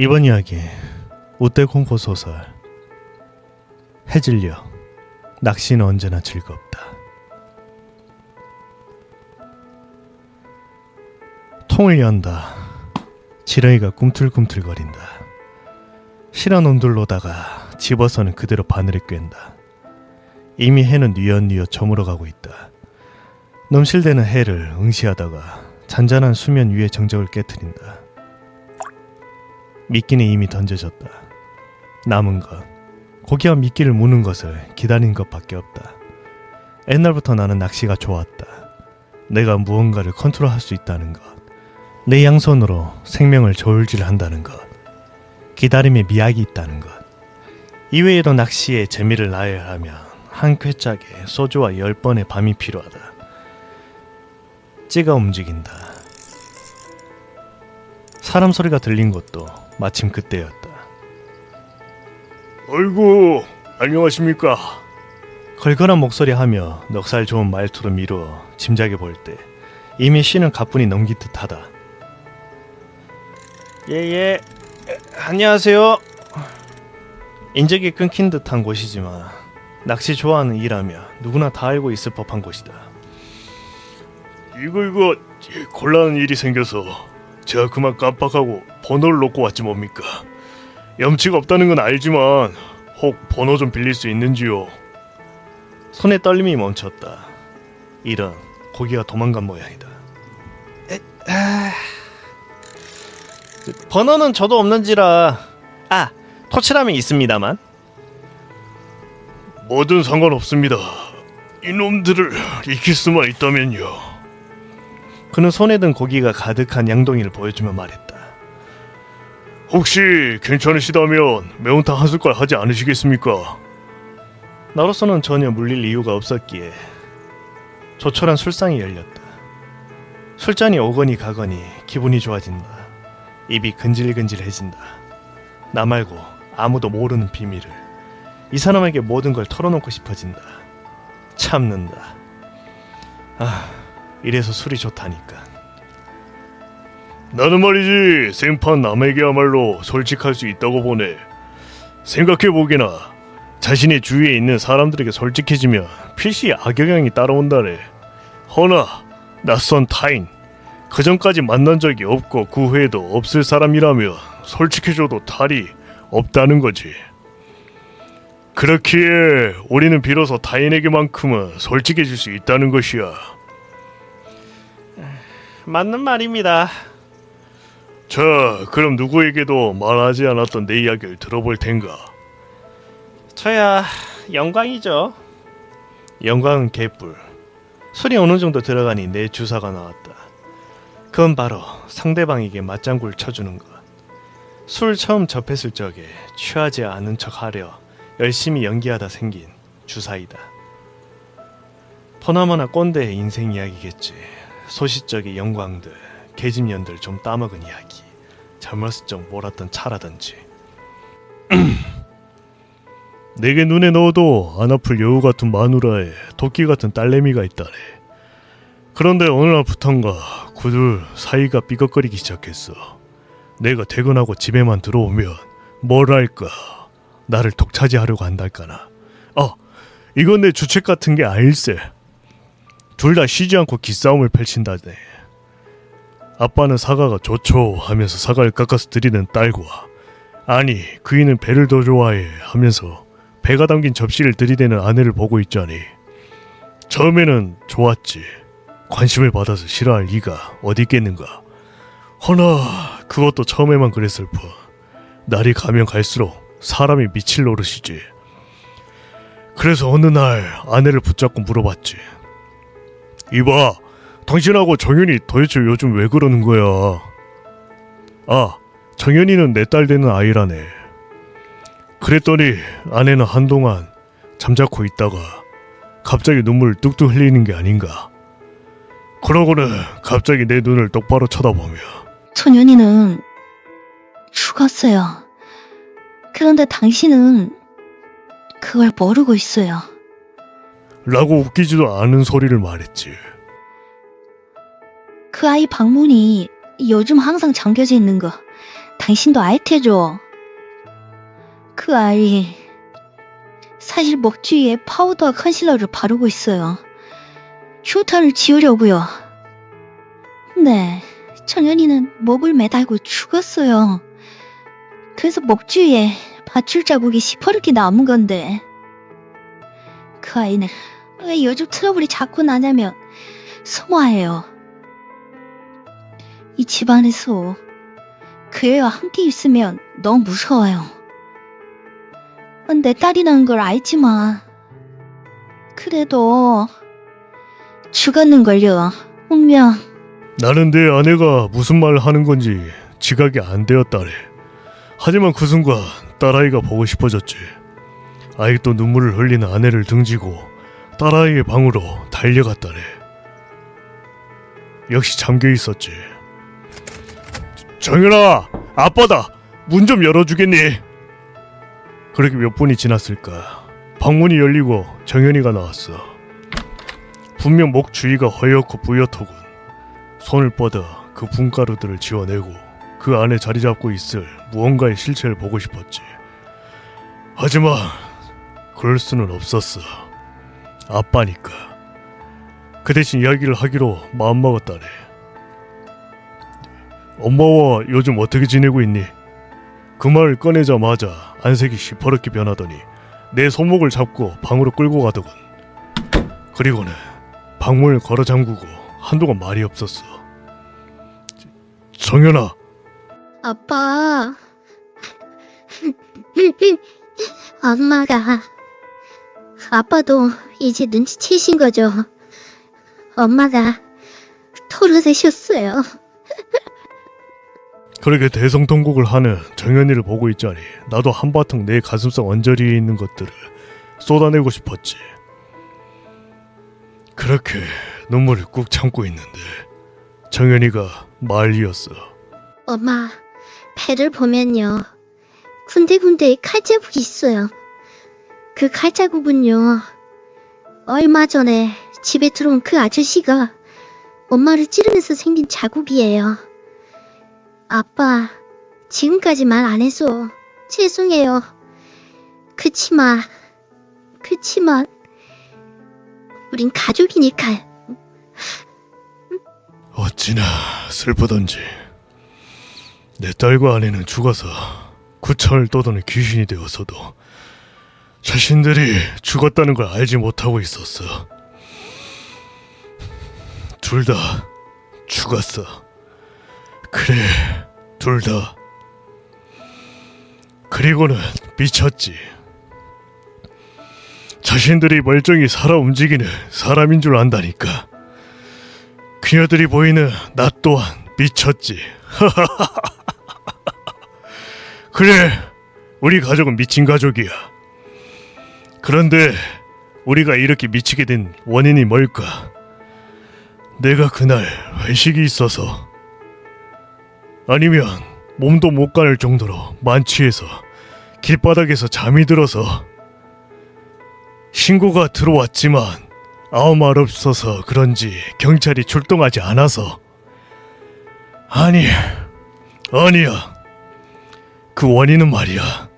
이번 이야기 우대 공포 소설 해질녘 낚시는 언제나 즐겁다. 통을 연다. 지렁이가 꿈틀꿈틀거린다. 실한 온돌로다가 집어서는 그대로 바늘에 꿰다 이미 해는 뉘엿뉘엿 저물어가고 있다. 넘실대는 해를 응시하다가 잔잔한 수면 위의 정적을 깨뜨린다. 미끼는 이미 던져졌다. 남은 것, 고기와 미끼를 무는 것을 기다린 것밖에 없다. 옛날부터 나는 낚시가 좋았다. 내가 무언가를 컨트롤할 수 있다는 것, 내 양손으로 생명을 저울질한다는 것, 기다림에 미학이 있다는 것. 이외에도 낚시에 재미를 나야 하면 한 쾌짝에 소주와 열 번의 밤이 필요하다. 찌가 움직인다. 사람 소리가 들린 것도 마침 그때였다. 어이구, 안녕하십니까. 걸걸한 목소리 하며 넉살 좋은 말투로 미루어 짐작해 볼 때 이미 쉬는 가뿐히 넘긴 듯하다. 예예, 안녕하세요. 인적이 끊긴 듯한 곳이지만 낚시 좋아하는 일하며 누구나 다 알고 있을 법한 곳이다. 이거 이거 곤란한 일이 생겨서 제가 그만 깜빡하고 번호를 놓고 왔지 뭡니까? 염치가 없다는 건 알지만 혹 번호 좀 빌릴 수 있는지요? 손에 떨림이 멈췄다. 이런 고기가 도망간 모양이다. 에, 아... 번호는 저도 없는지라 아 토치라면 있습니다만 뭐든 상관없습니다. 이놈들을 익힐 수만 있다면요. 그는 손에 든 고기가 가득한 양동이를 보여주며 말했다. 혹시 괜찮으시다면 매운탕 한 숟갈 하지 않으시겠습니까? 나로서는 전혀 물릴 이유가 없었기에 조촐한 술상이 열렸다. 술잔이 오거니 가거니 기분이 좋아진다. 입이 근질근질해진다. 나 말고 아무도 모르는 비밀을 이 사람에게 모든 걸 털어놓고 싶어진다. 참는다. 아, 이래서 술이 좋다니까. 나는 말이지 생판 남에게야말로 솔직할 수 있다고 보네. 생각해 보게나 자신의 주위에 있는 사람들에게 솔직해지면 필시 악영향이 따라온다네. 허나 낯선 타인 그 전까지 만난 적이 없고 그 후에도 없을 사람이라면 솔직해줘도 탈이 없다는 거지. 그렇기에 우리는 비로소 타인에게만큼은 솔직해질 수 있다는 것이야. 맞는 말입니다. 자, 그럼 누구에게도 말하지 않았던 내 이야기를 들어볼 텐가. 저야 영광이죠. 영광은 개뿔. 술이 어느 정도 들어가니 내 주사가 나왔다. 그건 바로 상대방에게 맞장구를 쳐주는 것. 술 처음 접했을 적에 취하지 않은 척 하려 열심히 연기하다 생긴 주사이다. 포나마나 꼰대의 인생 이야기겠지. 소시적의 영광들, 계집년들 좀 따먹은 이야기. 젊었을 적 몰았던 차라든지. 내게 눈에 넣어도 안 아플 여우 같은 마누라에 도끼 같은 딸내미가 있다네. 그런데 어느 날부턴가 구들 사이가 삐걱거리기 시작했어. 내가 퇴근하고 집에만 들어오면 뭘 할까? 나를 독차지하려고 한달까나. 아, 이건 내 주책 같은 게 아닐세. 둘 다 쉬지 않고 기싸움을 펼친다네. 아빠는 사과가 좋죠 하면서 사과를 깎아서 드리는 딸과 아니 그이는 배를 더 좋아해 하면서 배가 담긴 접시를 들이대는 아내를 보고 있자니 처음에는 좋았지. 관심을 받아서 싫어할 리가 어디 있겠는가. 허나 그것도 처음에만 그랬을 뿐 날이 가면 갈수록 사람이 미칠 노릇이지. 그래서 어느 날 아내를 붙잡고 물어봤지. 이봐 당신하고 정연이 도대체 요즘 왜 그러는 거야 아 정연이는 내 딸 되는 아이라네 그랬더니 아내는 한동안 잠자코 있다가 갑자기 눈물을 뚝뚝 흘리는 게 아닌가. 그러고는 갑자기 내 눈을 똑바로 쳐다보며 소년이는 죽었어요. 그런데 당신은 그걸 모르고 있어요. 라고 웃기지도 않은 소리를 말했지. 그 아이 방문이 요즘 항상 잠겨져 있는 거 당신도 알 테죠? 그 아이, 사실 먹 주위에 파우더와 컨실러를 바르고 있어요. 흉터를 지우려고요. 네, 청년이는 목을 매달고 죽었어요. 그래서 목 주위에 밧줄 자국이 시퍼렇게 남은 건데. 그 아이는 왜 요즘 트러블이 자꾸 나냐면 소모해요. 이 집안에서 그 애와 함께 있으면 너무 무서워요. 내 딸이라는 걸 알지만 그래도 죽었는걸요. 분명 나는 내 아내가 무슨 말을 하는 건지 지각이 안 되었다네. 하지만 그 순간 딸아이가 보고 싶어졌지. 아직도 눈물을 흘리는 아내를 등지고 딸아이의 방으로 달려갔다네. 역시 잠겨 있었지. 정연아, 아빠다. 문 좀 열어주겠니? 그렇게 몇 분이 지났을까. 방문이 열리고 정연이가 나왔어. 분명 목 주위가 허옇고 뿌옇더군. 손을 뻗어 그 분가루들을 지워내고 그 안에 자리 잡고 있을 무언가의 실체를 보고 싶었지. 하지만 그럴 수는 없었어. 아빠니까. 그 대신 이야기를 하기로 마음먹었다네. 엄마와 요즘 어떻게 지내고 있니? 그 말을 꺼내자마자 안색이 시퍼렇게 변하더니 내 손목을 잡고 방으로 끌고 가더군. 그리고는 방문을 걸어 잠그고 한동안 말이 없었어. 정연아, 아빠. 엄마가 아빠도 이제 눈치채신 거죠. 엄마가 토르되셨어요. 그렇게 대성통곡을 하는 정연이를 보고 있자니 나도 한바탕 내 가슴속 언저리에 있는 것들을 쏟아내고 싶었지. 그렇게 눈물을 꾹 참고 있는데 정연이가 말 이었어. 엄마, 배를 보면요. 군데군데 칼자국이 있어요. 그 칼자국은요. 얼마 전에 집에 들어온 그 아저씨가 엄마를 찌르면서 생긴 자국이에요. 아빠, 지금까지 말 안 해서 죄송해요. 그치만, 그치만, 우린 가족이니까. 어찌나 슬프던지 내 딸과 아내는 죽어서 구천을 떠도는 귀신이 되어서도 자신들이 죽었다는 걸 알지 못하고 있었어. 둘 다 죽었어. 그래, 둘 다. 그리고는 미쳤지. 자신들이 멀쩡히 살아 움직이는 사람인 줄 안다니까. 그녀들이 보이는 나 또한 미쳤지. 그래, 우리 가족은 미친 가족이야. 그런데 우리가 이렇게 미치게 된 원인이 뭘까? 내가 그날 회식이 있어서 아니면 몸도 못 가눌 정도로 만취해서 길바닥에서 잠이 들어서 신고가 들어왔지만 아무 말 없어서 그런지 경찰이 출동하지 않아서 아니 아니야. 그 원인은 말이야.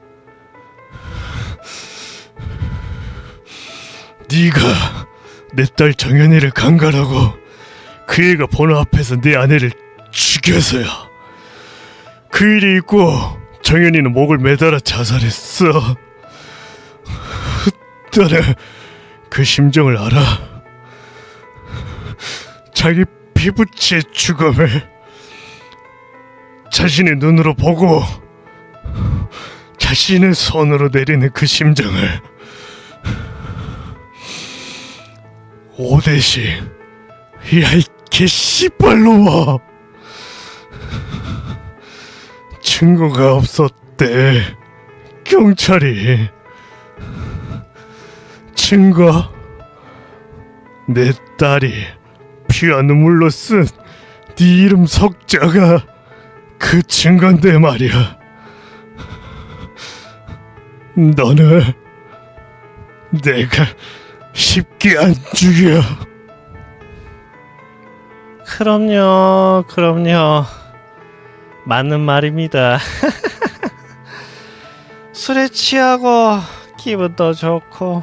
네가 내 딸 정연이를 강간하고 그 애가 보는 앞에서 내 아내를 죽여서야 그 일이 있고 정연이는 목을 매달아 자살했어. 딸의 그 심정을 알아? 자기 피부치의 죽음을 자신의 눈으로 보고 자신의 손으로 내리는 그 심정을 오대시 야이 개씨발로마 증거가 없었대. 경찰이. 증거? 내 딸이 피와 눈물로 쓴 네 이름 석자가 그 증거인데 말이야. 너는 내가 쉽게 안 죽여. 그럼요, 그럼요. 맞는 말입니다. 술에 취하고 기분도 좋고